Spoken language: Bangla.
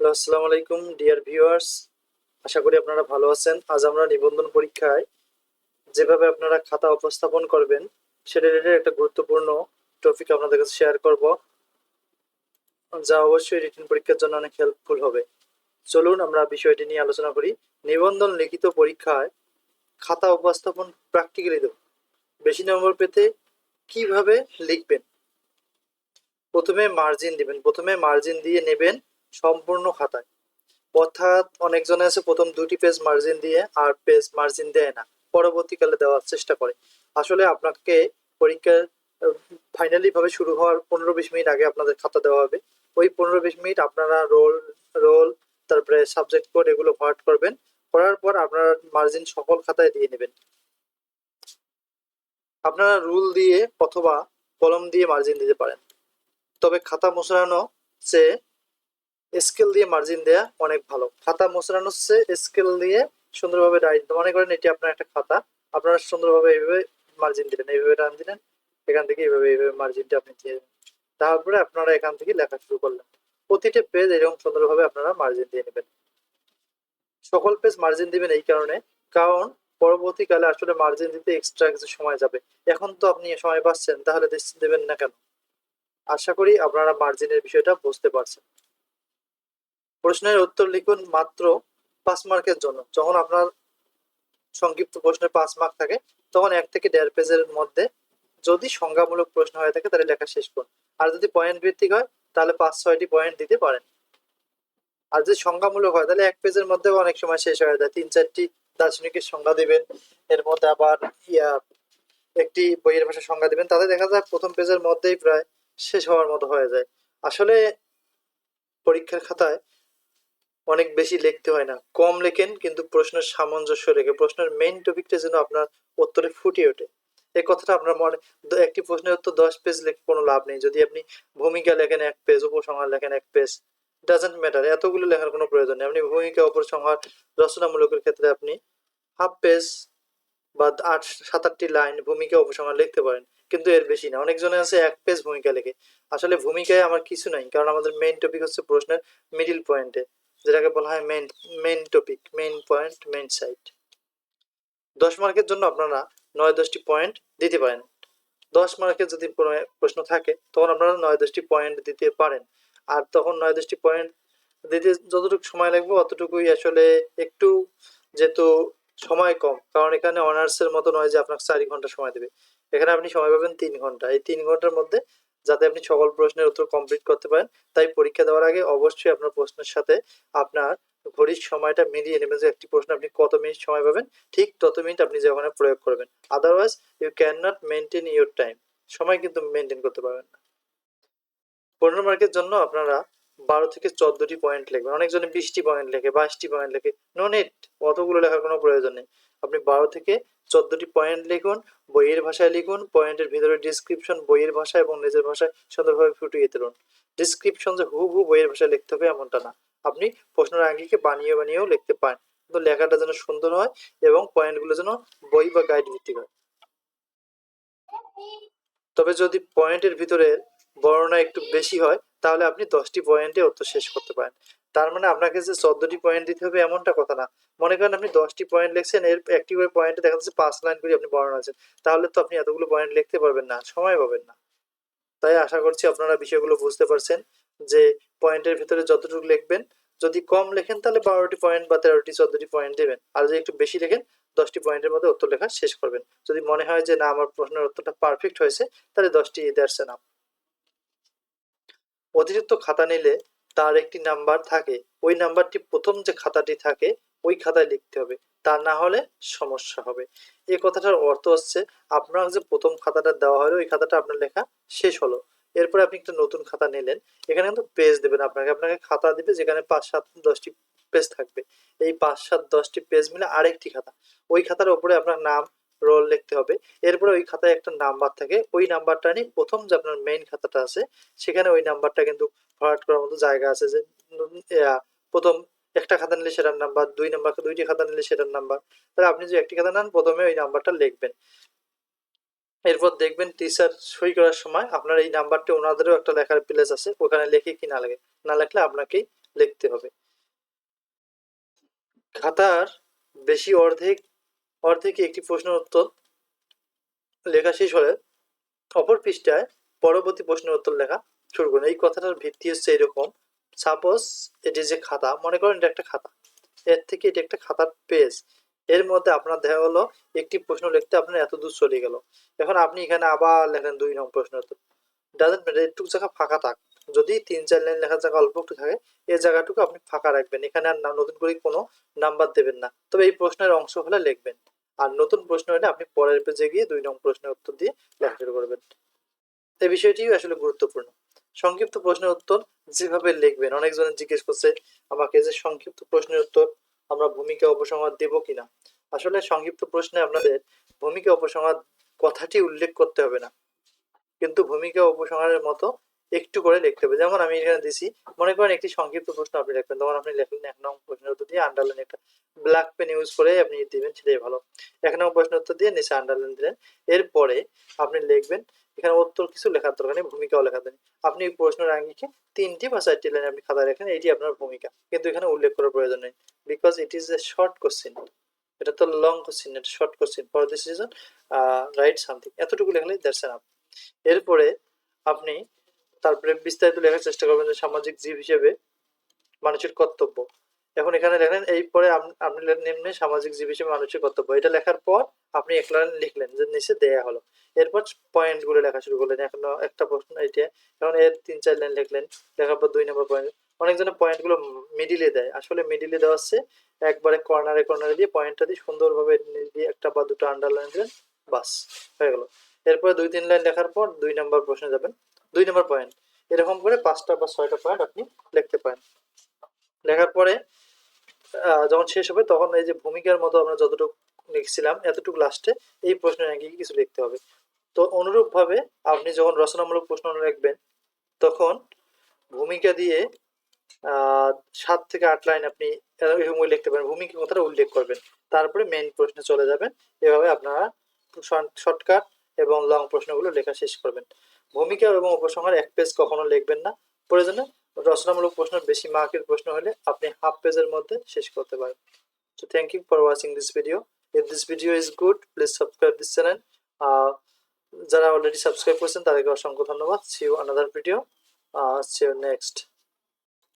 হ্যালো, আসসালামু আলাইকুম, ডিয়ার ভিউয়ার্স। আশা করি আপনারা ভালো আছেন। আজ আমরা নিবন্ধন পরীক্ষায় যেভাবে আপনারা খাতা উপস্থাপন করবেন সেটা রিলেটেড একটা গুরুত্বপূর্ণ টপিক আপনাদের কাছে শেয়ার করব, যা অবশ্যই রিটেন পরীক্ষার জন্য অনেক হেল্পফুল হবে। চলুন আমরা বিষয়টি নিয়ে আলোচনা করি। নিবন্ধন লিখিত পরীক্ষায় খাতা উপস্থাপন প্র্যাকটিক্যালি দেব। বেশি নম্বর পেতে কীভাবে লিখবেন? প্রথমে মার্জিন দিবেন। প্রথমে মার্জিন দিয়ে নেবেন সম্পূর্ণ খাতায়। অর্থাৎ অনেকজনে আছে প্রথম দুটি পেজ মার্জিন দিয়ে আর পেজ মার্জিন দেয় না। পরবর্তীকালে দেওয়ার চেষ্টা করে। আসলে আপনাকে পরীক্ষার ফাইনালি ভাবে শুরু হওয়ার পনেরো বিশ মিনিট আগে আপনাদের খাতা দেওয়া হবে। ওই পনেরো বিশ মিনিট আপনারা রোল রোল তারপরে সাবজেক্ট কোড এগুলো ভরাট করবেন। করার পর আপনারা মার্জিন সকল খাতায় দিয়ে নেবেন। আপনারা রুল দিয়ে অথবা কলম দিয়ে মার্জিন দিতে পারেন। তবে খাতা মোছড়ানো চেয়ে স্কেল দিয়ে মার্জিন দেয়া অনেক ভালো। খাতা মোছড়ানোর হচ্ছে, স্কেল দিয়ে সুন্দরভাবে ডাইট মনে করেন এটি আপনার একটা খাতা। আপনারা সুন্দরভাবে এইভাবে মার্জিন দিলেন, এইভাবে টান দিলেন, এখান থেকে এইভাবে এইভাবে মার্জিনটা আপনি দিয়ে তারপরে আপনারা এখান থেকে লেখা শুরু করলেন। প্রতিটা পেজ এরকম সুন্দরভাবে আপনারা মার্জিন দিয়ে নেবেন। সকল পেজ মার্জিন দিবেন এই কারণে, কারণ পরবর্তীকালে আসলে মার্জিন দিতে এক্সট্রা কিছু সময় যাবে। এখন তো আপনি সময় পাচ্ছেন, তাহলে দেবেন না কেন? আশা করি আপনারা মার্জিনের বিষয়টা বুঝতে পারছেন। প্রশ্নের উত্তর লিখুন মাত্র পাঁচ মার্কের জন্য। যখন আপনার সংক্ষিপ্ত প্রশ্নের পাঁচ মার্ক থাকে, তখন এক থেকে দেড় পেজের মধ্যে যদি সংজ্ঞামূলক প্রশ্ন হয়ে থাকে, তাহলে লেখা শেষ করুন। আর যদি পয়েন্ট ভিত্তিক হয়, তাহলে পাঁচ, ছয়টি পয়েন্ট দিতে পারেন। আর যদি সংজ্ঞামূলক হয়, তাহলে এক পেজের মধ্যেও অনেক সময় শেষ হয়ে যায়। তিন, চারটি দার্শনিকের সংজ্ঞা দিবেন, এর মধ্যে আবার ইয়া, একটি বইয়ের ভাষা সংজ্ঞা দিবেন, তাতে দেখা যায় প্রথম পেজের মধ্যেই প্রায় শেষ হওয়ার মতো হয়ে যায়। আসলে পরীক্ষার খাতায় অনেক বেশি লিখতে হয় না। কম লেখেন, কিন্তু প্রশ্নের সামঞ্জস্য রেখে, প্রশ্নের মেইন টপিকটা যেন আপনার উত্তরে ফুটিয়ে ওঠে। এই কথাটা আপনার মনে, একটি প্রশ্নের উত্তর দশ পেজ লেখে কোনো লাভ নেই। যদি আপনি ভূমিকা লেখেন এক পেজ উপসংহার লেখেন এক পেজ ডাজেন্ট ম্যাটার এতগুলো লেখার কোনো প্রয়োজন নেই। আপনি ভূমিকা, উপসংহার, রচনামূলকের ক্ষেত্রে আপনি হাফ পেজ বা আট, সাত, আটটি লাইন ভূমিকা, উপসংহার লিখতে পারেন, কিন্তু এর বেশি না। অনেকজনে আছে এক পেজ ভূমিকা লেখে। আসলে ভূমিকায় আমার কিছু নাই, কারণ আমাদের মেইন টপিক হচ্ছে প্রশ্নের মিডিল পয়েন্টে যেটাকে বলা হয় main main topic main point main site দশ মার্কের জন্য আপনারা নয় দশটি পয়েন্ট দিতে পারেন। দশ মার্কের যদি কোনো প্রশ্ন থাকে, তখন আপনারা নয় দশটি পয়েন্ট দিতে পারেন। আর তখন নয় দশটি পয়েন্ট দিতে যতটুকু সময় লাগবে, অতটুকুই আসলে একটু যেহেতু সময় কম, কারণ এখানে অনার্সের মতো নয় যে আপনাকে চারি ঘণ্টা সময় দেবে। এখানে আপনি সময় পাবেন তিন ঘণ্টা। এই তিন ঘণ্টার মধ্যে যাতে আপনি সকল প্রশ্নের উত্তর কমপ্লিট করতে পারেন। তাই পরীক্ষা দেওয়ার আগে অবশ্যই আপনার প্রশ্নের সাথে আপনার ঘড়ির সময়টা মিলিয়ে নেবেন যে একটি প্রশ্ন আপনি কত মিনিট সময় পাবেন। ঠিক তত মিনিট আপনি যে ওখানে প্রয়োগ করবেন। Otherwise you can not maintain your time সময় কিন্তু মেনটেন করতে পারবেন না। পনেরো মার্কের জন্য আপনারা বারো থেকে চোদ্দটি পয়েন্ট লিখবেন। অনেকজনে বিশটি পয়েন্ট লেখে, বাইশটি পয়েন্ট লেখে। নো নেট অতগুলো লেখার কোনো প্রয়োজন নেই। আপনি বারো থেকে চোদ্দটি পয়েন্ট লিখুন, বইয়ের ভাষায় লিখুন পয়েন্টের ভিতরে ডিসক্রিপশন বইয়ের ভাষা এবং নিজের ভাষায় সুন্দরভাবে ফুটিয়ে তুলুন। ডিসক্রিপশন যে হু হু বইয়ের ভাষায় লিখতে হবে এমনটা না। আপনি প্রশ্নের আঙ্গিকে বানিয়ে বানিয়েও লিখতে পারেন। কিন্তু লেখাটা যেন সুন্দর হয় এবং পয়েন্টগুলো যেন বই বা গাইড ভিত্তিক হয়। তবে যদি পয়েন্টের ভিতরে বর্ণনা একটু বেশি হয়, তাহলে আপনি দশটি পয়েন্টে উত্তর শেষ করতে পারেন। তার মানে আপনাকে যে চোদ্দটি পয়েন্ট দিতে হবে এমনটা কথা না। মনে করেন আপনি দশটি পয়েন্ট লিখছেন, এর একটি করে পয়েন্টে দেখা যাচ্ছে পাঁচ লাইন করে আপনি বর্ণনা আছেন। তাহলে তো আপনি এতগুলো পয়েন্ট লিখতে পারবেন না, সময় পাবেন না। তাই আশা করছি আপনারা বিষয়গুলো বুঝতে পারছেন যে পয়েন্টের ভিতরে যতটুকু লিখবেন, যদি কম লেখেন তাহলে বারোটি পয়েন্ট বা তেরোটি, চোদ্দটি পয়েন্ট দেবেন। আর যদি একটু বেশি লেখেন, দশটি পয়েন্টের মধ্যে উত্তর লেখা শেষ করবেন। যদি মনে হয় যে না, আমার প্রশ্নের উত্তরটা পারফেক্ট হয়েছে, তাহলে দশটি দ্যাটস নাম অতিরিক্ত খাতা নিলে তার একটি নাম্বার থাকে। ওই নাম্বারটি প্রথম যে খাতাটি থাকে, ওই খাতায় লিখতে হবে। তা না হলে সমস্যা হবে। এই কথাটার অর্থ হচ্ছে, আপনার যে প্রথম খাতাটা দেওয়া হলো, ওই খাতাটা আপনার লেখা শেষ হলো। এরপরে আপনি একটা নতুন খাতা নিলেন, এখানে কিন্তু পেজ দেবেন আপনাকে। আপনাকে খাতা দিবে যেখানে পাঁচ, সাত, দশটি পেজ থাকবে। এই পাঁচ, সাত, দশটি পেজ মিলে আরেকটি খাতা। ওই খাতার উপরে আপনার নাম রোল লিখতে হবে। এরপরে ওই খাতায় একটা নাম্বার থাকে। ওই নাম্বারটা নিয়ে প্রথম যে আপনার মেইন খাতাটা আছে, সেখানে ওই নাম্বারটা কিন্তু ভরাট করার মতো জায়গা আছে যে প্রথম একটা খাতা নিলে সেটার নাম্বার দুই নাম্বার দুইটি খাতা নিলে সেটার নাম্বার তাহলে আপনি যে একটি খাতা নেন, প্রথমে ওই নাম্বারটা লিখবেন। এরপর দেখবেন টিচার সই করার সময় আপনার এই নাম্বারটি ওনাদেরও একটা লেখার প্লেস আছে, ওখানে লেখে কি না লাগে, না লেখলে আপনাকেই লিখতে হবে। খাতার বেশি অর্ধেক অর্ধেকে একটি প্রশ্ন উত্তর লেখা শেষ হলে অপর পৃষ্ঠায় পরবর্তী প্রশ্নের উত্তর লেখা শুরু করুন। এই কথাটার ভিত্তি হচ্ছে এরকম। সাপোজ এটি যে খাতা। মনে করেন এটা একটা খাতা। এর থেকে এটি একটা খাতার পেজ এর মধ্যে আপনার দেখা হলো একটি প্রশ্ন লিখতে আপনার এত দূর চলে গেল। এখন আপনি এখানে আবার লেখেন দুই নম্বর প্রশ্ন উত্তর। ডাজেন্ট ম্যাটার একটু জায়গা ফাঁকা থাক। যদি তিন চার লাইন লেখার জায়গা অল্প একটু থাকে এই জায়গাটুকু আপনি ফাঁকা রাখবেন। এখানে আর নতুন করে কোনো নাম্বার দেবেন না। তবে এই প্রশ্নের অংশ হলে লিখবেন। আর নতুন প্রশ্ন হলে আপনি পরের পেজে গিয়ে দুই নম্বর প্রশ্নের উত্তর দিয়ে লেখা শুরু করবেন এই বিষয়টিও আসলে গুরুত্বপূর্ণ। সংক্ষিপ্ত প্রশ্নের উত্তর যেভাবে লিখবেন অনেকজনে জিজ্ঞেস করছে, আমাকে যে সংক্ষিপ্ত প্রশ্নের উত্তর আমরা ভূমিকা উপসংহার দেব কিনা? আসলে সংক্ষিপ্ত প্রশ্নে আপনাদের ভূমিকা উপসংহার কথাটি উল্লেখ করতে হবে না। কিন্তু ভূমিকা উপসংহারের মতো একটু করে লিখতে হবে। যেমন আমি এখানে দিছি, মনে করেন একটি সংক্ষিপ্ত প্রশ্ন আপনি লিখবেন, তখন আপনি লিখলেন এক নম্বর প্রশ্নের উত্তর দিয়ে আন্ডারলাইন একটা ব্ল্যাক পেন ইউজ করে আপনি দিবেন, সেটাই ভালো। এক নম্বর প্রশ্ন উত্তর দিয়ে নিচে আন্ডারলাইন দিলেন। এরপরে আপনি লিখবেন, এখানে উত্তর কিছু লেখার দরকার নেই, ভূমিকাও লেখা দেন আপনি প্রশ্নের আঙ্গিকে তিনটি বা চারটি লাইন আপনি খাতায় রাখেন এটি আপনার ভূমিকা। কিন্তু এখানে উল্লেখ করার প্রয়োজন নেই because it is a short question এটা তো লং কোশ্চিন এটা short question for this reason right something এতটুকু লেখলেই দ্যাটস এনাফ এরপরে আপনি তারপরে বিস্তারিত লেখার চেষ্টা করবেন যে সামাজিক জীব হিসেবে মানুষের কর্তব্য। এখন এখানে লেখেন এই পরে আপনি নিম্নে সামাজিক জীব হিসেবে মানুষের কর্তব্য। এটা লেখার পর আপনি এক লাইন লিখলেন যে নিচে দেয়া হলো। এরপর পয়েন্টগুলো লেখা শুরু করলেন। এখন একটা প্রশ্ন এটা এখন এর তিন চার লাইন লিখলেন। লেখার পর দুই নম্বর পয়েন্ট অনেকজনের পয়েন্টগুলো মিডিলে দেয়। আসলে মিডিলে দেওয়া হচ্ছে একবারে কর্নারে কর্নারে দিয়ে পয়েন্টটা দিয়ে সুন্দরভাবে দিয়ে একটা বা দুটো আন্ডারলাইন দিলেন, বাস, হয়ে গেল। এরপরে দুই, তিন লাইন লেখার পর দুই নম্বর প্রশ্নে যাবেন। দুই নম্বর পয়েন্ট এরকম করে পাঁচটা বা ছয়টা পয়েন্ট আপনি লিখতে পারেন। লেখার পরে যখন শেষ হবে, তখন এই যে ভূমিকার মতো আমরা যতটুকু লিখছিলাম, এতটুকু লাস্টে এই প্রশ্নের আগে কিছু লিখতে হবে। তো অনুরূপভাবে আপনি যখন রচনামূলক প্রশ্ন লিখবেন, তখন ভূমিকা দিয়ে সাত থেকে আট লাইন আপনি এরকম লিখতে পারেন। ভূমিকা কথাটা উল্লেখ করবেন। তারপরে মেইন প্রশ্নে চলে যাবেন। এভাবে আপনারা শর্টকাট এবং লং প্রশ্নগুলো লেখা শেষ করবেন। ভূমিকা এবং উপসংহার এক পেজ কখনো লিখবেন না। প্রয়োজনে রচনামূলক প্রশ্ন বেশি মার্কের প্রশ্ন হলে আপনি হাফ পেজের মধ্যে শেষ করতে পারেন। তো thank you for watching this video if this video is good please subscribe this channel যারা অলরেডি সাবস্ক্রাইব করেছেন, তাদেরকে অসংখ্য ধন্যবাদ। See you another video see you next